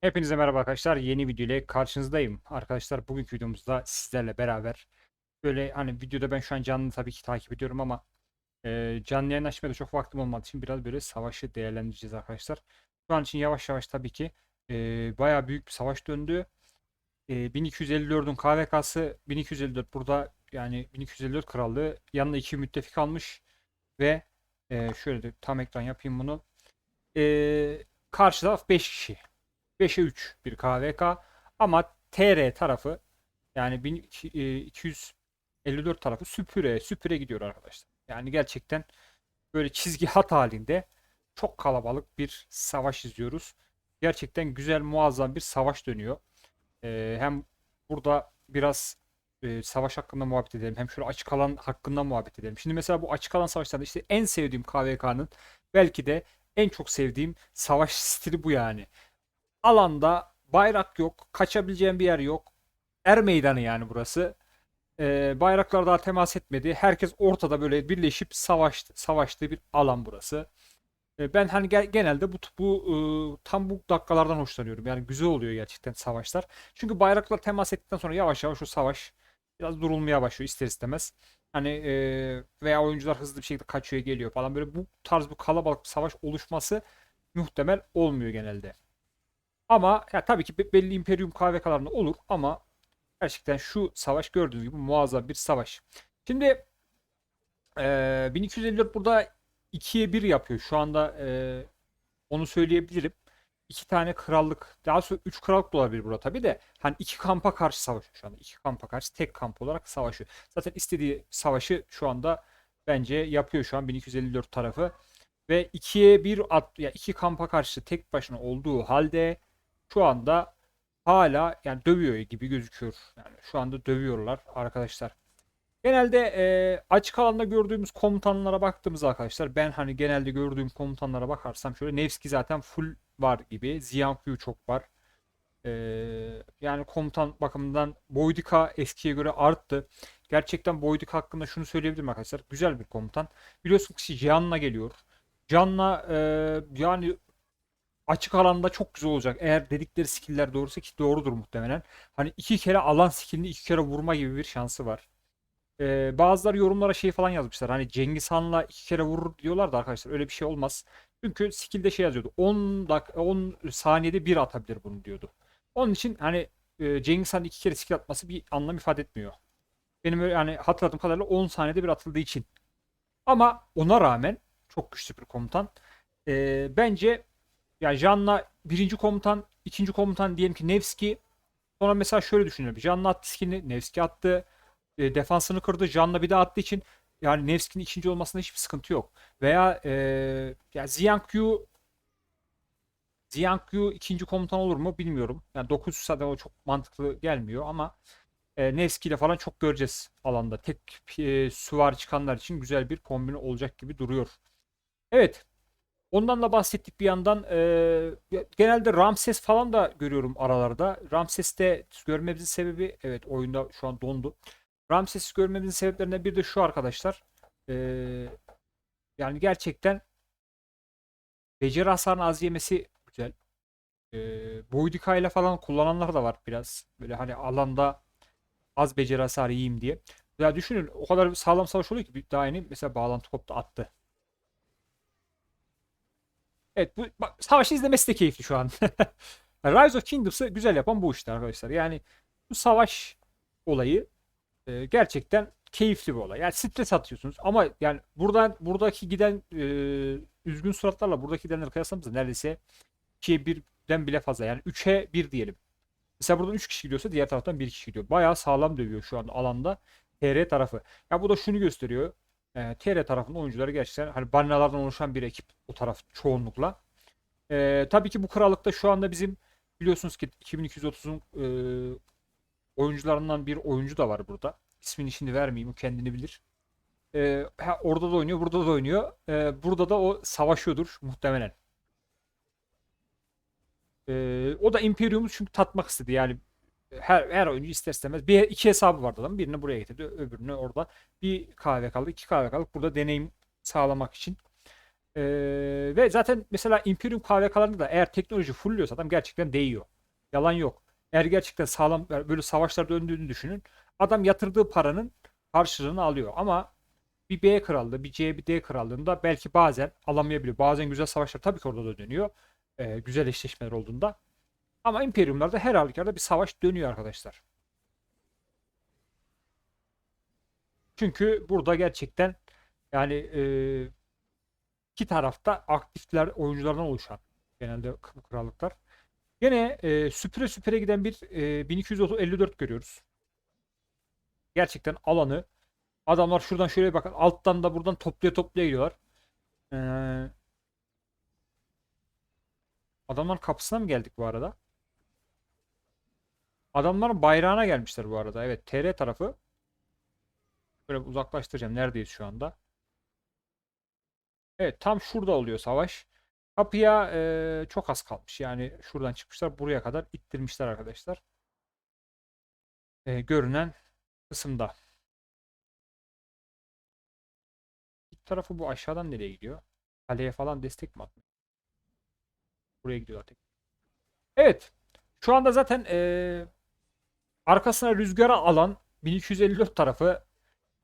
Hepinize merhaba arkadaşlar. Yeni video ile karşınızdayım. Arkadaşlar bugünkü videomuzda sizlerle beraber böyle hani videoda ben şu an canlı tabii ki takip ediyorum ama e, canlı yayın açmaya da çok vaktim olmadığı için biraz böyle savaşı değerlendireceğiz arkadaşlar. Şu an için yavaş yavaş tabii ki e, bayağı büyük bir savaş döndü. E, 1254'ün KVK'sı 1254 burada yani 1254 krallığı yanına iki müttefik almış ve e, şöyle de tam ekran yapayım bunu. E, karşı taraf 5 kişi. 5'e 3 bir KVK ama TR tarafı yani 1254 tarafı süpüre süpüre gidiyor arkadaşlar. Yani gerçekten böyle çizgi hat halinde çok kalabalık bir savaş izliyoruz. Gerçekten güzel muazzam bir savaş dönüyor. Ee, hem burada biraz e, savaş hakkında muhabbet edelim. Hem şöyle açık alan hakkında muhabbet edelim. Şimdi mesela bu açık alan savaşlarda işte en sevdiğim KVK'nın belki de en çok sevdiğim savaş stili bu yani alanda bayrak yok. Kaçabileceğin bir yer yok. Er meydanı yani burası. Ee, bayraklar daha temas etmedi. Herkes ortada böyle birleşip savaştı. Savaştığı bir alan burası. Ee, ben hani ge- genelde bu bu ıı, tam bu dakikalardan hoşlanıyorum. Yani güzel oluyor gerçekten savaşlar. Çünkü bayraklar temas ettikten sonra yavaş yavaş o savaş biraz durulmaya başlıyor ister istemez. Hani e, veya oyuncular hızlı bir şekilde kaçıyor geliyor falan böyle bu tarz bu kalabalık bir savaş oluşması muhtemel olmuyor genelde. Ama ya tabii ki be- belli imperium KVK'larında olur ama gerçekten şu savaş gördüğünüz gibi muazzam bir savaş. Şimdi eee 1254 burada 2'ye 1 yapıyor. Şu anda eee, onu söyleyebilirim. İki tane krallık, daha sonra üç krallık da olabilir burada tabii de. Hani iki kampa karşı savaşıyor şu anda. İki kampa karşı tek kamp olarak savaşıyor. Zaten istediği savaşı şu anda bence yapıyor şu an 1254 tarafı. Ve ikiye bir at, ya iki kampa karşı tek başına olduğu halde şu anda hala yani dövüyor gibi gözüküyor. Yani şu anda dövüyorlar arkadaşlar. Genelde e, açık alanda gördüğümüz komutanlara baktığımız arkadaşlar ben hani genelde gördüğüm komutanlara bakarsam şöyle Nevski zaten full var gibi. Ziyankyu çok var. E, yani komutan bakımından Boydika eskiye göre arttı. Gerçekten Boydika hakkında şunu söyleyebilirim arkadaşlar. Güzel bir komutan. Biliyorsunuz ki Cihan'la geliyor. Can'la e, yani açık alanda çok güzel olacak. Eğer dedikleri skill'ler doğruysa ki doğrudur muhtemelen. Hani iki kere alan skillini iki kere vurma gibi bir şansı var. Ee, bazıları yorumlara şey falan yazmışlar. Hani Cengiz Han'la iki kere vurur diyorlar da arkadaşlar öyle bir şey olmaz. Çünkü skill'de şey yazıyordu. 10 dak 10 saniyede bir atabilir bunu diyordu. Onun için hani e, Cengiz Han iki kere skill atması bir anlam ifade etmiyor. Benim öyle yani hatırladığım kadarıyla 10 saniyede bir atıldığı için. Ama ona rağmen çok güçlü bir komutan. Ee, bence yani Jan'la birinci komutan, ikinci komutan diyelim ki Nevski. Sonra mesela şöyle düşünüyorum. Jan'la attı skillini, Nevski attı. E, defansını kırdı. Jan'la bir daha attığı için yani Nevski'nin ikinci olmasında hiçbir sıkıntı yok. Veya e, ya Ziyankyu Ziyankyu ikinci komutan olur mu bilmiyorum. Yani 9 zaten o çok mantıklı gelmiyor ama e, Nevski ile falan çok göreceğiz alanda. Tek e, süvari çıkanlar için güzel bir kombin olacak gibi duruyor. Evet. Ondan da bahsettik bir yandan. Ee, genelde Ramses falan da görüyorum aralarda. Ramses'te görmemizin sebebi evet oyunda şu an dondu. Ramses'i görmemizin sebeplerinden biri de şu arkadaşlar. Ee, yani gerçekten beceri hasarının az yemesi güzel. Ee, Boydika ile falan kullananlar da var biraz. Böyle hani alanda az beceri hasarı yiyeyim diye. Ya düşünün o kadar sağlam savaş oluyor ki bir daha yeni mesela bağlantı koptu attı. Evet bu bak, savaşı izlemesi de keyifli şu an. Rise of Kingdoms'ı güzel yapan bu işte arkadaşlar. Yani bu savaş olayı e, gerçekten keyifli bir olay. Yani stres atıyorsunuz ama yani buradan buradaki giden e, üzgün suratlarla buradaki gidenleri kıyaslamamızda neredeyse 2'ye 1'den bile fazla. Yani 3'e 1 diyelim. Mesela buradan 3 kişi gidiyorsa diğer taraftan 1 kişi gidiyor. Bayağı sağlam dövüyor şu an alanda TR tarafı. Ya bu da şunu gösteriyor. E, TR tarafının oyuncuları gerçekten hani balinalardan oluşan bir ekip o taraf çoğunlukla. E, tabii ki bu krallıkta şu anda bizim biliyorsunuz ki 2230'un e, oyuncularından bir oyuncu da var burada. İsmini şimdi vermeyeyim o kendini bilir. E, orada da oynuyor burada da oynuyor. E, burada da o savaşıyordur muhtemelen. E, o da Imperium'u çünkü tatmak istedi yani her, her oyuncu ister istemez bir iki hesabı vardı adam birini buraya getirdi öbürünü orada bir kahve kaldı iki kahve kaldı burada deneyim sağlamak için Ee, ve zaten mesela Imperium KVK'larında da eğer teknoloji fullüyorsa adam gerçekten değiyor. Yalan yok. Eğer gerçekten sağlam böyle savaşlar döndüğünü düşünün. Adam yatırdığı paranın karşılığını alıyor. Ama bir B krallığı, bir C, bir D krallığında belki bazen alamayabiliyor. Bazen güzel savaşlar tabii ki orada da dönüyor. Ee, güzel eşleşmeler olduğunda. Ama imperiumlarda her halükarda bir savaş dönüyor arkadaşlar. Çünkü burada gerçekten yani e, iki tarafta aktifler oyunculardan oluşan genelde krallıklar. Yine e, süpüre süpüre giden bir e, 1254 görüyoruz. Gerçekten alanı adamlar şuradan şöyle bakın alttan da buradan toplaya toplaya gidiyorlar. Ee, adamların kapısına mı geldik bu arada? Adamların bayrağına gelmişler bu arada. Evet TR tarafı. Böyle uzaklaştıracağım. Neredeyiz şu anda? Evet tam şurada oluyor savaş. Kapıya e, çok az kalmış. Yani şuradan çıkmışlar buraya kadar ittirmişler arkadaşlar. E, görünen kısımda. İlk tarafı bu aşağıdan nereye gidiyor? Kaleye falan destek mi atmış? Buraya gidiyorlar tek. Evet. Şu anda zaten e, arkasına rüzgara alan 1254 tarafı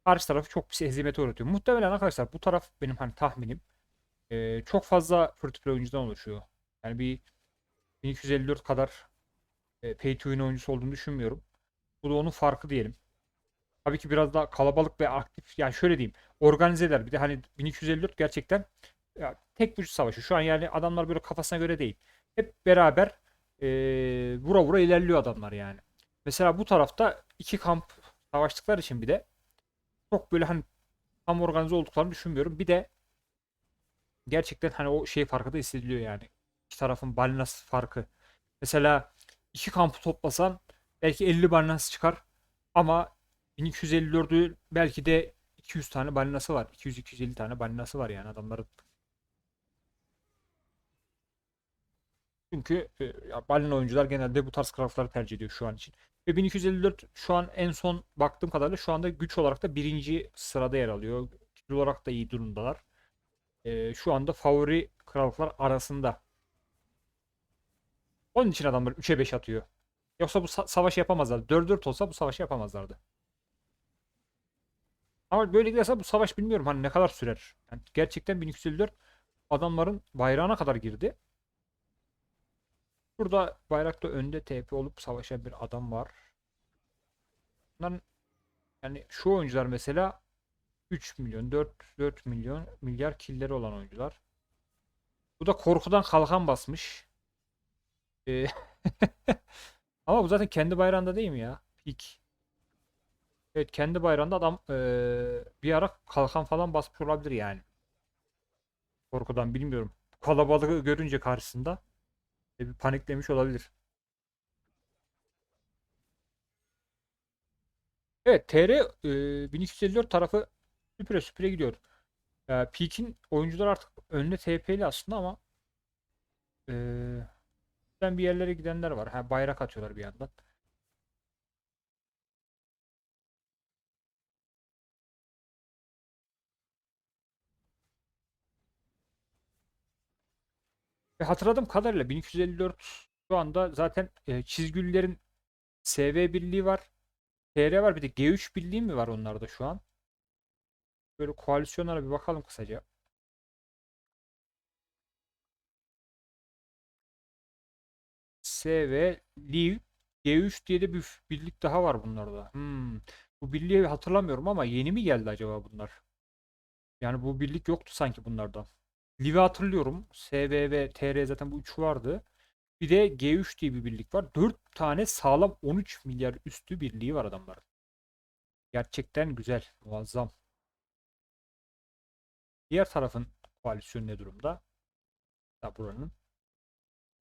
karşı tarafı çok bir hezimete uğratıyor. Muhtemelen arkadaşlar bu taraf benim hani tahminim e, çok fazla free to play oyuncudan oluşuyor. Yani bir 1254 kadar e, pay to win oyuncusu olduğunu düşünmüyorum. Bu da onun farkı diyelim. Tabii ki biraz daha kalabalık ve aktif. Yani şöyle diyeyim. Organizeler. Bir de hani 1254 gerçekten ya, tek vücut savaşı. Şu an yani adamlar böyle kafasına göre değil. Hep beraber e, vura vura ilerliyor adamlar yani. Mesela bu tarafta iki kamp savaştıkları için bir de çok böyle hani tam organize olduklarını düşünmüyorum. Bir de gerçekten hani o şey farkı da hissediliyor yani. İki tarafın balinası farkı. Mesela iki kampı toplasan belki 50 balinası çıkar ama 1254'ü belki de 200 tane balinası var. 200-250 tane balinası var yani adamların. Çünkü e, balina oyuncular genelde bu tarz craftları tercih ediyor şu an için. Ve 1254 şu an en son baktığım kadarıyla şu anda güç olarak da birinci sırada yer alıyor. Kilo olarak da iyi durumdalar. E, şu anda favori krallıklar arasında. Onun için adamlar 3'e 5 atıyor. Yoksa bu sa- savaşı yapamazlardı. 4-4 olsa bu savaşı yapamazlardı. Ama böyle giderse bu savaş bilmiyorum hani ne kadar sürer. Yani gerçekten 1254 adamların bayrağına kadar girdi. Burada bayrakta önde TP olup savaşan bir adam var. Bunların yani şu oyuncular mesela 3 milyon 4 4 milyon milyar killeri olan oyuncular. Bu da korkudan kalkan basmış. Ee, Ama bu zaten kendi bayrağında değil mi ya? Peak. Evet kendi bayrağında adam eee, bir ara kalkan falan basmış olabilir yani. Korkudan bilmiyorum. Kalabalığı görünce karşısında e, bir paniklemiş olabilir. Evet TR eee 1254 tarafı süpüre süpüre gidiyor. E, Peak'in oyuncular artık önüne TP'li aslında ama eee bir yerlere gidenler var. Ha, bayrak atıyorlar bir yandan. Ve hatırladığım kadarıyla 1254 şu anda zaten e, çizgililerin SV birliği var. TR var bir de G3 birliği mi var onlarda şu an? Böyle koalisyonlara bir bakalım kısaca. SV Liv G3 diye de bir birlik daha var bunlarda. Hmm. Bu birliği hatırlamıyorum ama yeni mi geldi acaba bunlar? Yani bu birlik yoktu sanki bunlardan. Liv'i hatırlıyorum. SV ve TR zaten bu üç vardı. Bir de G3 diye bir birlik var. 4 tane sağlam 13 milyar üstü birliği var adamların. Gerçekten güzel, muazzam. Diğer tarafın koalisyonu ne durumda? Da buranın.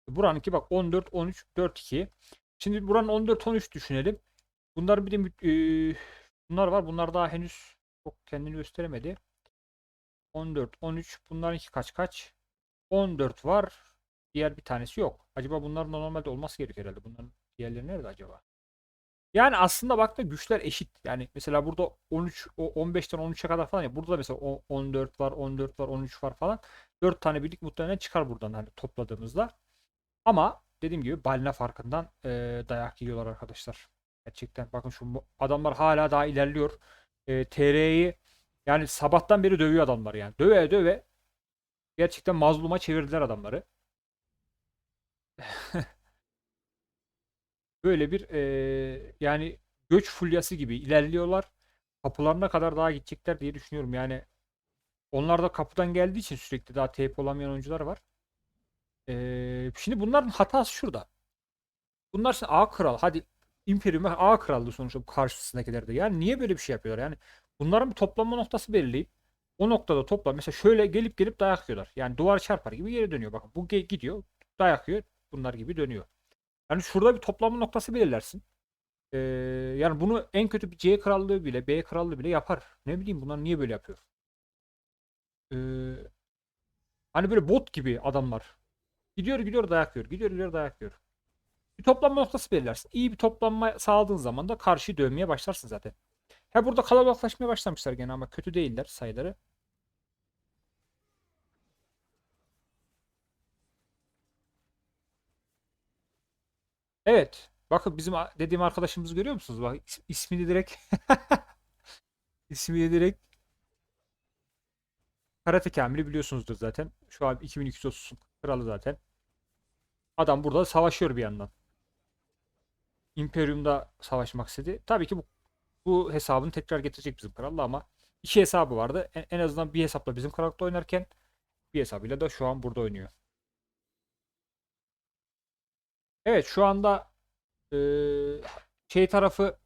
Buranınki bak 14, 13, 4, 2. Şimdi buranın 14, 13 düşünelim. Bunlar bir de e, bunlar var. Bunlar daha henüz çok kendini gösteremedi. 14, 13. Bunlarınki kaç kaç? 14 var. Diğer bir tanesi yok. Acaba bunlar normalde olması gerekiyor herhalde. Bunların diğerleri nerede acaba? Yani aslında baktığında güçler eşit. Yani mesela burada 13 o 15'ten 13'e kadar falan ya. Burada da mesela o 14 var, 14 var, 13 var falan. 4 tane birlik muhtemelen çıkar buradan hani topladığımızda. Ama dediğim gibi balina farkından e, dayak yiyorlar arkadaşlar. Gerçekten bakın şu adamlar hala daha ilerliyor. E, TR'yi yani sabahtan beri dövüyor adamlar yani. Döve döve gerçekten mazluma çevirdiler adamları. Böyle bir e, yani göç fulyası gibi ilerliyorlar. Kapılarına kadar daha gidecekler diye düşünüyorum. Yani onlar da kapıdan geldiği için sürekli daha TP olamayan oyuncular var. E, şimdi bunların hatası şurada. Bunlar şimdi A kral. Hadi Imperium A kraldı sonuçta bu karşısındakiler. Yani niye böyle bir şey yapıyorlar? Yani bunların bir toplanma noktası belirleyip o noktada topla. Mesela şöyle gelip gelip dayak yiyorlar. Yani duvar çarpar gibi geri dönüyor. Bakın bu gidiyor. Dayak yiyor. Bunlar gibi dönüyor. Yani şurada bir toplanma noktası belirlersin. Ee, yani bunu en kötü bir C krallığı bile B krallığı bile yapar. Ne bileyim bunlar niye böyle yapıyor? Ee, hani böyle bot gibi adamlar. Gidiyor gidiyor dayak yiyor. Gidiyor gidiyor dayak yiyor. Bir toplanma noktası belirlersin. İyi bir toplanma sağladığın zaman da karşıyı dövmeye başlarsın zaten. Ha burada kalabalıklaşmaya başlamışlar gene ama kötü değiller sayıları. Evet. Bakın bizim dediğim arkadaşımızı görüyor musunuz? Bak is- ismini direkt ismini direkt Karate Kamil'i biliyorsunuzdur zaten. Şu an 2230 kralı zaten. Adam burada savaşıyor bir yandan. Imperium'da savaşmak istedi. Tabii ki bu, bu hesabını tekrar getirecek bizim kralla ama iki hesabı vardı. En, en azından bir hesapla bizim krallıkta oynarken bir hesabıyla da şu an burada oynuyor. Evet şu anda eee, şey tarafı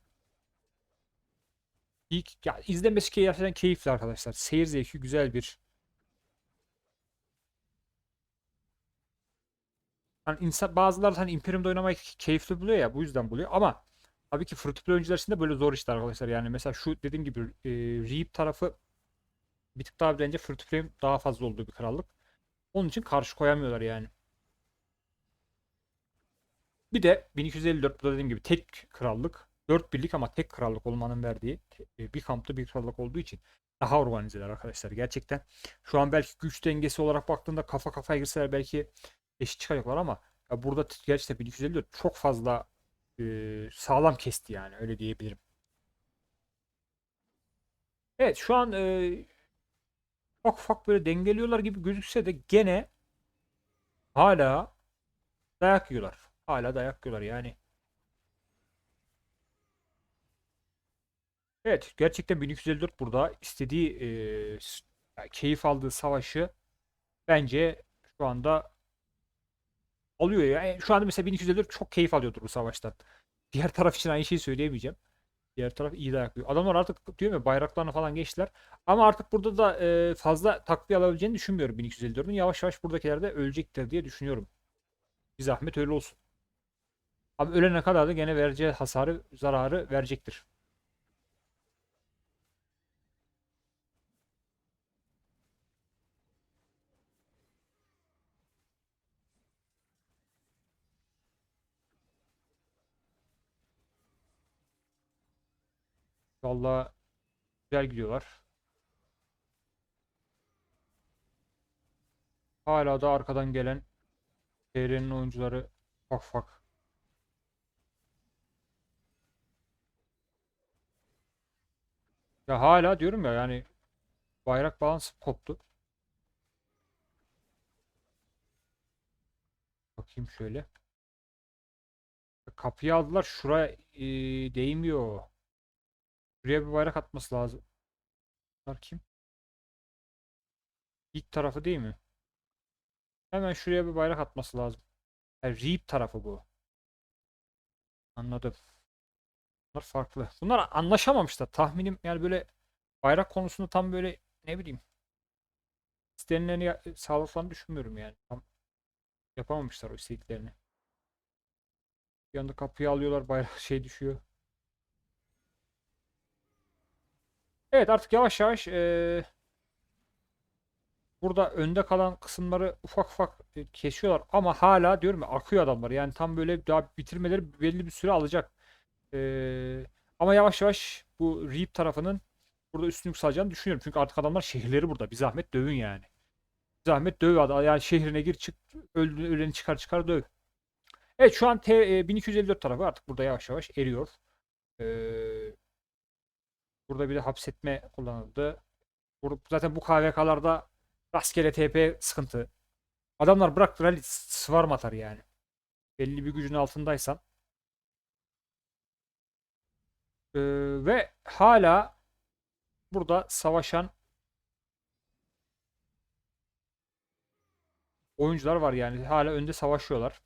ilk ya izlemesi gerçekten keyifli arkadaşlar. Seyir zevki güzel bir. Hani insan bazıları hani Imperium'da oynamayı keyifli buluyor ya bu yüzden buluyor ama tabii ki free to play oyuncular için de böyle zor işler arkadaşlar. Yani mesela şu dediğim gibi e, Reap tarafı bir tık daha bence free to play daha fazla olduğu bir krallık. Onun için karşı koyamıyorlar yani. Bir de 1254 bu da dediğim gibi tek krallık. 4 birlik ama tek krallık olmanın verdiği e, bir kampta bir krallık olduğu için daha organizeler arkadaşlar. Gerçekten şu an belki güç dengesi olarak baktığında kafa kafaya girseler belki eşit çıkacaklar ama burada gerçekten 1254 çok fazla sağlam kesti yani öyle diyebilirim. Evet şu an e, ufak ufak böyle dengeliyorlar gibi gözükse de gene hala dayak yiyorlar. Hala dayak yiyorlar yani. Evet, gerçekten 1254 burada istediği e, keyif aldığı savaşı bence şu anda alıyor ya. Yani şu anda mesela 1254 çok keyif alıyordur bu savaştan. Diğer taraf için aynı şeyi söyleyemeyeceğim. Diğer taraf iyi dayak yiyor. Adamlar artık diyor ya bayraklarını falan geçtiler. Ama artık burada da e, fazla takviye alabileceğini düşünmüyorum 1254'ün. Yavaş yavaş buradakiler de ölecektir diye düşünüyorum. Bir zahmet öyle olsun. Ama ölene kadar da gene vereceği hasarı, zararı verecektir. Vallahi güzel gidiyorlar. Hala da arkadan gelen TR'nin oyuncuları ufak ufak. Ya hala diyorum ya yani bayrak balansı koptu. Bakayım şöyle. Kapıyı aldılar. Şuraya e, değmiyor. Şuraya bir bayrak atması lazım. Bunlar kim? İlk tarafı değil mi? Hemen şuraya bir bayrak atması lazım. Yani Reap tarafı bu. Anladım. Bunlar farklı. Bunlar anlaşamamışlar. Tahminim yani böyle bayrak konusunda tam böyle ne bileyim istenileni ya- sağladıklarını düşünmüyorum yani. Tam yapamamışlar o istediklerini. Bir anda kapıyı alıyorlar bayrak şey düşüyor. Evet artık yavaş yavaş eee, burada önde kalan kısımları ufak ufak e, kesiyorlar ama hala diyorum ya akıyor adamlar. Yani tam böyle daha bitirmeleri belli bir süre alacak. Ee, ama yavaş yavaş bu Reap tarafının burada üstünlük sağlayacağını düşünüyorum. Çünkü artık adamlar şehirleri burada. Bir zahmet dövün yani. Bir zahmet döv adam. Yani şehrine gir çık öleni çıkar çıkar döv. Evet şu an T, e, 1254 tarafı artık burada yavaş yavaş eriyor. Ee, burada bir de hapsetme kullanıldı. Zaten bu KVK'larda rastgele TP sıkıntı. Adamlar bırak rally svarm atar yani. Belli bir gücün altındaysan. Ee, ve hala burada savaşan oyuncular var yani. Hala önde savaşıyorlar.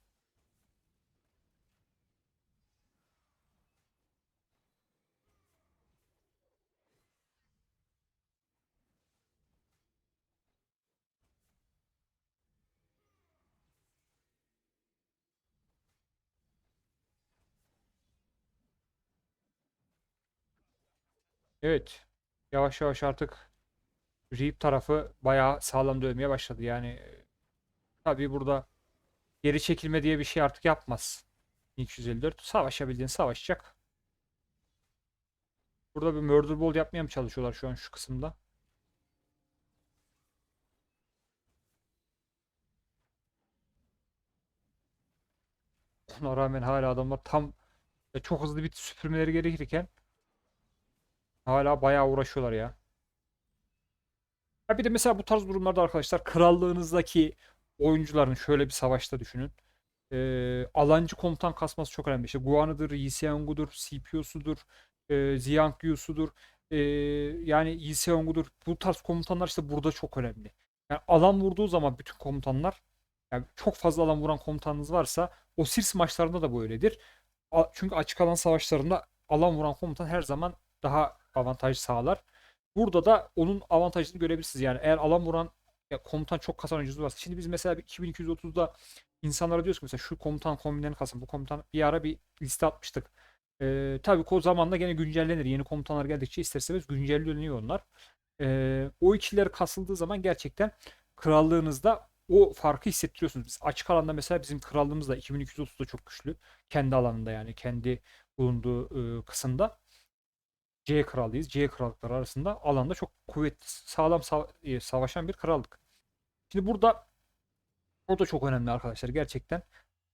Evet. Yavaş yavaş artık Reap tarafı bayağı sağlam dövmeye başladı. Yani e, tabii burada geri çekilme diye bir şey artık yapmaz. 254 savaşabildiğin savaşacak. Burada bir murder ball yapmaya mı çalışıyorlar şu an şu kısımda? Ona rağmen hala adamlar tam e, çok hızlı bir süpürmeleri gerekirken hala bayağı uğraşıyorlar ya. Ya bir de mesela bu tarz durumlarda arkadaşlar krallığınızdaki oyuncuların şöyle bir savaşta düşünün. Ee, alancı komutan kasması çok önemli. İşte Guan'ıdır, Yi Seong'udur, CPU'sudur, e, Ziyang Yu'sudur. Ee, yani Yi Seong'udur. Bu tarz komutanlar işte burada çok önemli. Yani alan vurduğu zaman bütün komutanlar yani çok fazla alan vuran komutanınız varsa o Sirs maçlarında da böyledir. Çünkü açık alan savaşlarında alan vuran komutan her zaman daha avantaj sağlar. Burada da onun avantajını görebilirsiniz. Yani eğer alan vuran ya komutan çok kasan oyuncusu varsa. Şimdi biz mesela bir 2230'da insanlara diyoruz ki mesela şu komutan kombinlerini kasın. Bu komutan bir ara bir liste atmıştık. Ee, tabii ki o zamanla gene güncellenir. Yeni komutanlar geldikçe ister istemez güncelleniyor onlar. Ee, o ikililer kasıldığı zaman gerçekten krallığınızda o farkı hissettiriyorsunuz. Biz açık alanda mesela bizim krallığımız da 2230'da çok güçlü. Kendi alanında yani kendi bulunduğu e, kısımda. C krallıyız. C krallıkları arasında alanda çok kuvvetli, sağlam sa- e, savaşan bir krallık. Şimdi burada o da çok önemli arkadaşlar. Gerçekten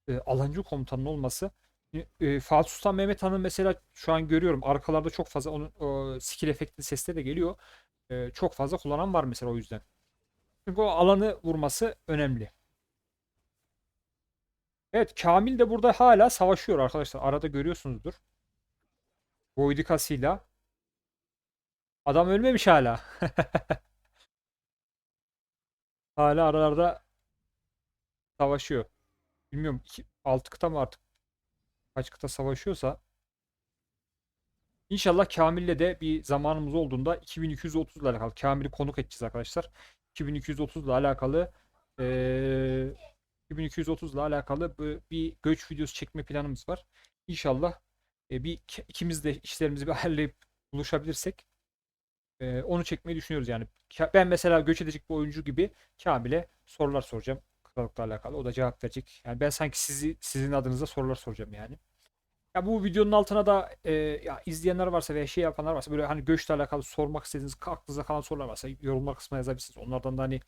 e, alancı komutanın olması. E, e, Fatih Sultan Mehmet Han'ın mesela şu an görüyorum arkalarda çok fazla onun o, skill efektli sesleri de geliyor. E, çok fazla kullanan var mesela o yüzden. Çünkü o alanı vurması önemli. Evet Kamil de burada hala savaşıyor arkadaşlar. Arada görüyorsunuzdur. Boydikasıyla. Adam ölmemiş hala. Hala aralarda savaşıyor. Bilmiyorum 6 kıta mı artık kaç kıta savaşıyorsa. İnşallah Kamil'le de bir zamanımız olduğunda 2230 ile alakalı Kamil'i konuk edeceğiz arkadaşlar. 2230 ile alakalı eee 2230 ile alakalı bir göç videosu çekme planımız var. İnşallah e, bir ikimiz de işlerimizi bir ayarlayıp buluşabilirsek ee, onu çekmeyi düşünüyoruz yani. Ben mesela göç edecek bir oyuncu gibi Kamil'e sorular soracağım krallıkla alakalı. O da cevap verecek. Yani ben sanki sizi sizin adınıza sorular soracağım yani. Ya bu videonun altına da e, ya izleyenler varsa veya şey yapanlar varsa böyle hani göçle alakalı sormak istediğiniz aklınıza kalan sorular varsa yorumlar kısmına yazabilirsiniz. Onlardan da hani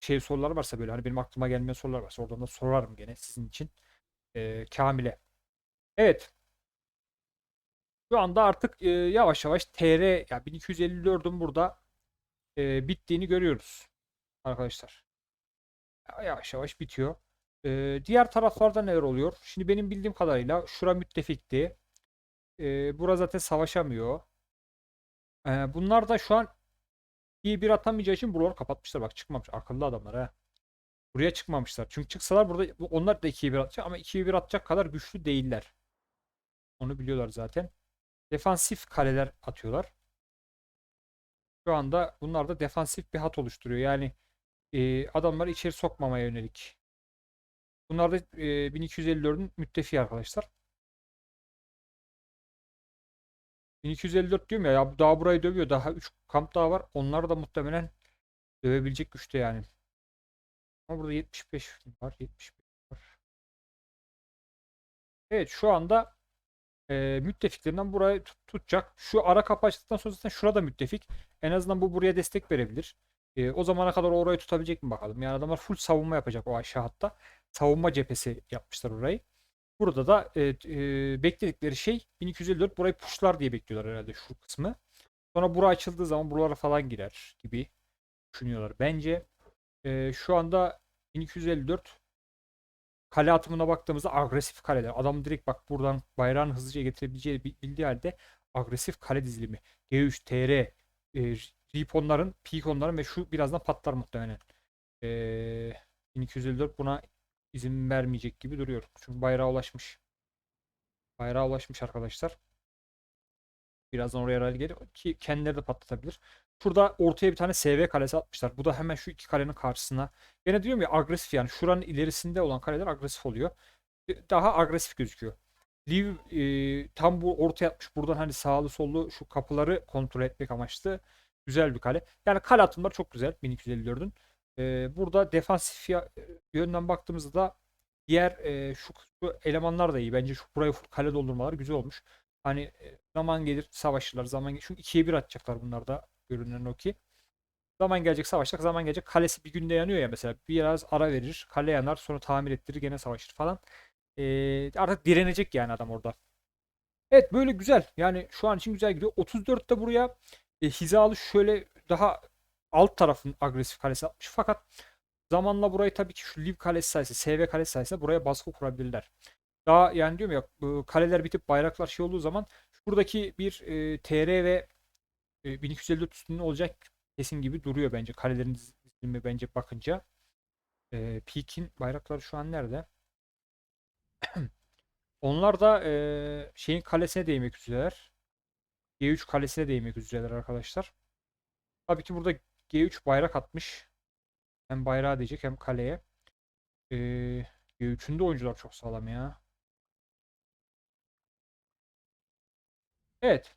şey sorular varsa böyle hani benim aklıma gelmeyen sorular varsa oradan da sorarım gene sizin için. E, Kamil'e. Evet. Şu anda artık e, yavaş yavaş TR ya 1254'ün burada e, bittiğini görüyoruz arkadaşlar. Ya- Yavaş yavaş bitiyor. E, diğer taraflarda neler oluyor? Şimdi benim bildiğim kadarıyla şura müttefikti. E, bura zaten savaşamıyor. E, bunlar da şu an iyi bir atamayacağı için buraları kapatmışlar. Bak çıkmamış. Akıllı adamlar ha. Buraya çıkmamışlar. Çünkü çıksalar burada bu- onlar da 2'ye 1 atacak ama 2'ye 1 atacak kadar güçlü değiller. Onu biliyorlar zaten. Defansif kaleler atıyorlar. Şu anda bunlar da defansif bir hat oluşturuyor. Yani e, adamları içeri sokmamaya yönelik. Bunlar da e, 1254'ün müttefiği arkadaşlar. 1254 diyorum ya, ya daha burayı dövüyor. Daha 3 kamp daha var. Onlar da muhtemelen dövebilecek güçte yani. Ama burada 75 var. 75 var. Evet şu anda e, müttefiklerinden burayı tut- tutacak. Şu ara kapı sonra zaten şurada müttefik. En azından bu buraya destek verebilir. E, o zamana kadar orayı tutabilecek mi bakalım. Yani adamlar full savunma yapacak o aşağı hatta. Savunma cephesi yapmışlar orayı. Burada da e, e, bekledikleri şey 1254 burayı pushlar diye bekliyorlar herhalde şu kısmı. Sonra bura açıldığı zaman buralara falan girer gibi düşünüyorlar. Bence e, şu anda 1254 kale atımına baktığımızda agresif kaleler. Adam direkt bak buradan bayrağını hızlıca getirebileceği bi- bildiği halde agresif kale dizilimi. G3, TR, e, Riponların, Pikonların ve şu birazdan patlar muhtemelen. E, 1254 buna izin vermeyecek gibi duruyor. Çünkü bayrağa ulaşmış. Bayrağa ulaşmış arkadaşlar. Birazdan oraya herhalde gelir ki kendileri de patlatabilir. Şurada ortaya bir tane SV kalesi atmışlar. Bu da hemen şu iki kalenin karşısına. Gene diyorum ya agresif yani. Şuranın ilerisinde olan kaleler agresif oluyor. Daha agresif gözüküyor. Liv e, tam bu ortaya atmış. Buradan hani sağlı sollu şu kapıları kontrol etmek amaçlı. Güzel bir kale. Yani kale atımları çok güzel 1254'ün. E, burada defansif ya- yönden baktığımızda da diğer e, şu, şu elemanlar da iyi. Bence şu burayı kale doldurmaları güzel olmuş. Hani e, zaman gelir savaşırlar. Zaman gelir. Çünkü ikiye bir atacaklar bunlar da görünen o ki. Zaman gelecek savaşacak. Zaman gelecek. Kalesi bir günde yanıyor ya mesela. Biraz ara verir. Kale yanar. Sonra tamir ettirir. Gene savaşır falan. E, artık direnecek yani adam orada. Evet böyle güzel. Yani şu an için güzel gidiyor. 34'te buraya e, hizalı şöyle daha alt tarafın agresif kalesi atmış. Fakat zamanla burayı tabii ki şu Liv kalesi sayesinde, SV kalesi sayesinde buraya baskı kurabilirler. Daha yani diyorum ya kaleler bitip bayraklar şey olduğu zaman şuradaki bir e, TR ve e, 1254 üstünde olacak kesin gibi duruyor bence. Kalelerin dizilimi bence bakınca. E, Peak'in bayrakları şu an nerede? Onlar da e, şeyin kalesine değmek üzereler. G3 kalesine değmek üzereler arkadaşlar. Tabii ki burada G3 bayrak atmış. Hem bayrağı diyecek hem kaleye. E, G3'ün de oyuncular çok sağlam ya. Evet.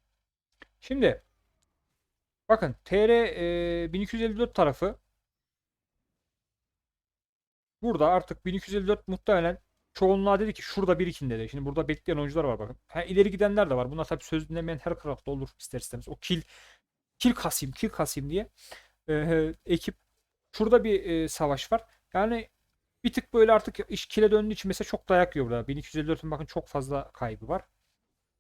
Şimdi bakın TR e, 1254 tarafı burada artık 1254 muhtemelen çoğunluğa dedi ki şurada birikin dedi. Şimdi burada bekleyen oyuncular var bakın. Ha, ileri gidenler de var. Bunlar tabii söz dinlemeyen her tarafta olur ister istemez. O kill kill kasayım, kill kasayım diye e, ekip şurada bir e, savaş var. Yani bir tık böyle artık iş kile döndüğü için mesela çok dayak yiyor burada. 1254'ün bakın çok fazla kaybı var.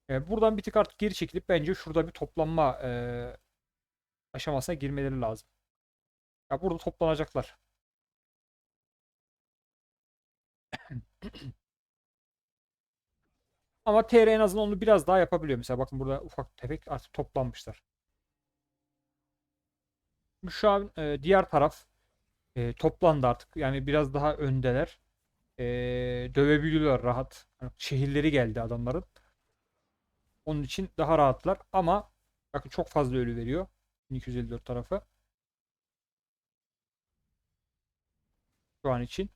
E, buradan bir tık artık geri çekilip bence şurada bir toplanma e, aşamasına girmeleri lazım. Ya burada toplanacaklar. Ama TR en azından onu biraz daha yapabiliyor. Mesela bakın burada ufak tefek artık toplanmışlar. Şu an e, diğer taraf e, toplandı artık. Yani biraz daha öndeler. E, dövebiliyorlar rahat. Hani şehirleri geldi adamların. Onun için daha rahatlar. Ama bakın çok fazla ölü veriyor. 1254 tarafı. Şu an için.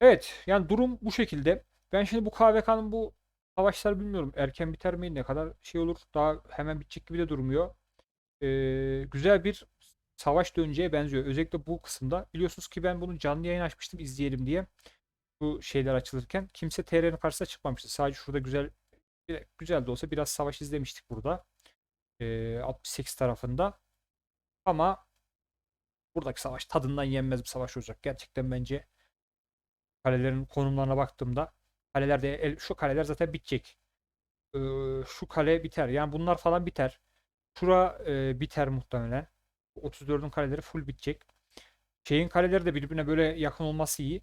Evet. Yani durum bu şekilde. Ben şimdi bu KVK'nın bu savaşlar bilmiyorum. Erken biter mi? Ne kadar şey olur? Daha hemen bitecek gibi de durmuyor. Ee, güzel bir savaş döneceğe benziyor. Özellikle bu kısımda. Biliyorsunuz ki ben bunu canlı yayın açmıştım izleyelim diye. Bu şeyler açılırken. Kimse TR'nin karşısına çıkmamıştı. Sadece şurada güzel güzel de olsa biraz savaş izlemiştik burada. Ee, 68 tarafında. Ama buradaki savaş tadından yenmez bir savaş olacak. Gerçekten bence kalelerin konumlarına baktığımda kaleler de el- şu kaleler zaten bitecek. Ee, şu kale biter. Yani bunlar falan biter. Şura e, biter muhtemelen. 34'ün kaleleri full bitecek. Şeyin kaleleri de birbirine böyle yakın olması iyi.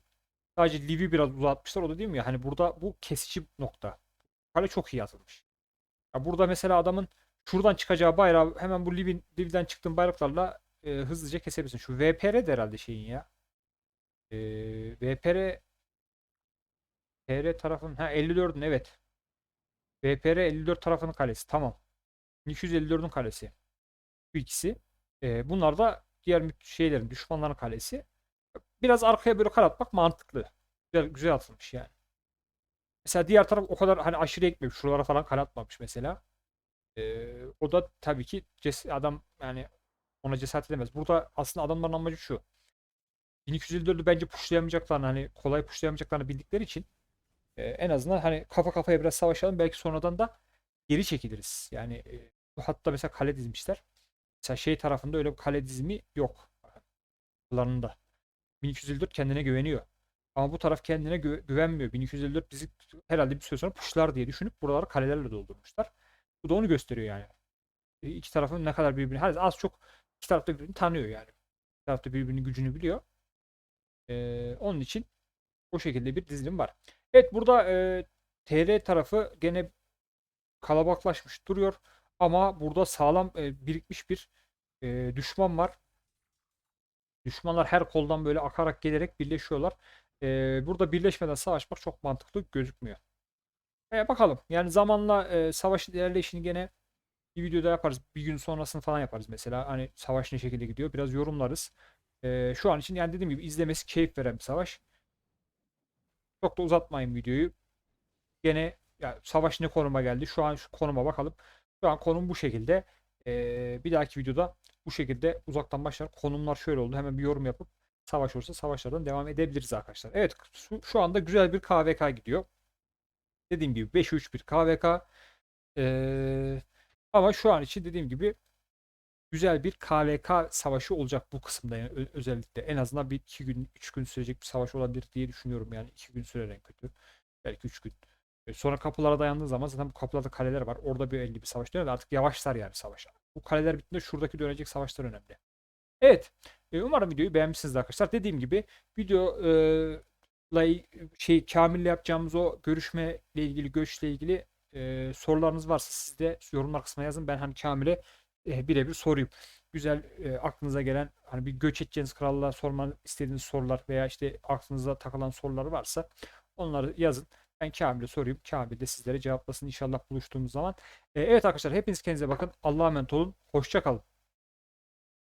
Sadece Liv'i biraz uzatmışlar. O da değil mi ya? Hani burada bu kesici nokta. Kale çok iyi atılmış. Ya burada mesela adamın şuradan çıkacağı bayrağı hemen bu Liv'in Liv'den çıktığın bayraklarla e, hızlıca kesebilirsin. Şu VPR de herhalde şeyin ya. E, VPR TR tarafın ha 54'ün evet. VPR 54 tarafının kalesi. Tamam. 254'ün kalesi. Bu ikisi. E, bunlar da diğer şeylerin düşmanların kalesi. Biraz arkaya böyle kale atmak mantıklı. Güzel, güzel atılmış yani. Mesela diğer taraf o kadar hani aşırı ekmemiş. Şuralara falan kale atmamış mesela. Ee, o da tabii ki adam yani ona cesaret edemez. Burada aslında adamların amacı şu. 1254'ü bence pushlayamayacaklarını hani kolay pushlayamayacaklarını bildikleri için e, en azından hani kafa kafaya biraz savaşalım belki sonradan da geri çekiliriz. Yani e, hatta mesela kale dizmişler. Mesela şey tarafında öyle bir kale dizimi yok. Planında. 1254 kendine güveniyor. Ama bu taraf kendine gü- güvenmiyor. 1254 bizi herhalde bir süre sonra pushlar diye düşünüp buraları kalelerle doldurmuşlar. Bu da onu gösteriyor yani. E, İki tarafın ne kadar birbirini, her az çok iki taraf da birbirini tanıyor yani. İki taraf da birbirinin gücünü biliyor. Ee, onun için o şekilde bir dizilim var. Evet burada e, TR tarafı gene kalabalıklaşmış duruyor. Ama burada sağlam e, birikmiş bir e, düşman var. Düşmanlar her koldan böyle akarak gelerek birleşiyorlar. E, burada birleşmeden savaşmak çok mantıklı gözükmüyor. E, bakalım. Yani zamanla e, savaşın ilerleyişini gene bir videoda yaparız. Bir gün sonrasını falan yaparız mesela. Hani savaş ne şekilde gidiyor. Biraz yorumlarız. E, şu an için yani dediğim gibi izlemesi keyif veren bir savaş. Çok da uzatmayın videoyu. Gene ya savaş ne konuma geldi? Şu an şu konuma bakalım. Şu an konum bu şekilde. Ee, bir dahaki videoda bu şekilde uzaktan başlar. Konumlar şöyle oldu. Hemen bir yorum yapıp savaş olursa savaşlardan devam edebiliriz arkadaşlar. Evet şu, şu anda güzel bir KVK gidiyor. Dediğim gibi 5-3 bir KVK. Ee, ama şu an için dediğim gibi güzel bir KVK savaşı olacak bu kısımda yani özellikle. En azından bir iki gün, üç gün sürecek bir savaş olabilir diye düşünüyorum yani. iki gün sürer en kötü. Belki üç gün. E, Sonra kapılara dayandığı zaman zaten bu kapılarda kaleler var. Orada bir belli bir savaş dönüyor artık yavaşlar yani savaş. Bu kaleler bittiğinde şuradaki dönecek savaşlar önemli. Evet. E, umarım videoyu beğenmişsinizdir arkadaşlar. Dediğim gibi video e, şey Kamil'le yapacağımız o görüşme ile ilgili göçle ilgili e, sorularınız varsa siz de yorumlar kısmına yazın. Ben hani Kamil'e e, birebir sorayım. Güzel e, aklınıza gelen hani bir göç edeceğiniz krallığa sormanı istediğiniz sorular veya işte aklınıza takılan sorular varsa onları yazın. Ben Kamil'e sorayım. Kamil de sizlere cevaplasın inşallah buluştuğumuz zaman. E, evet arkadaşlar hepiniz kendinize bakın. Allah'a emanet olun. Hoşça kalın.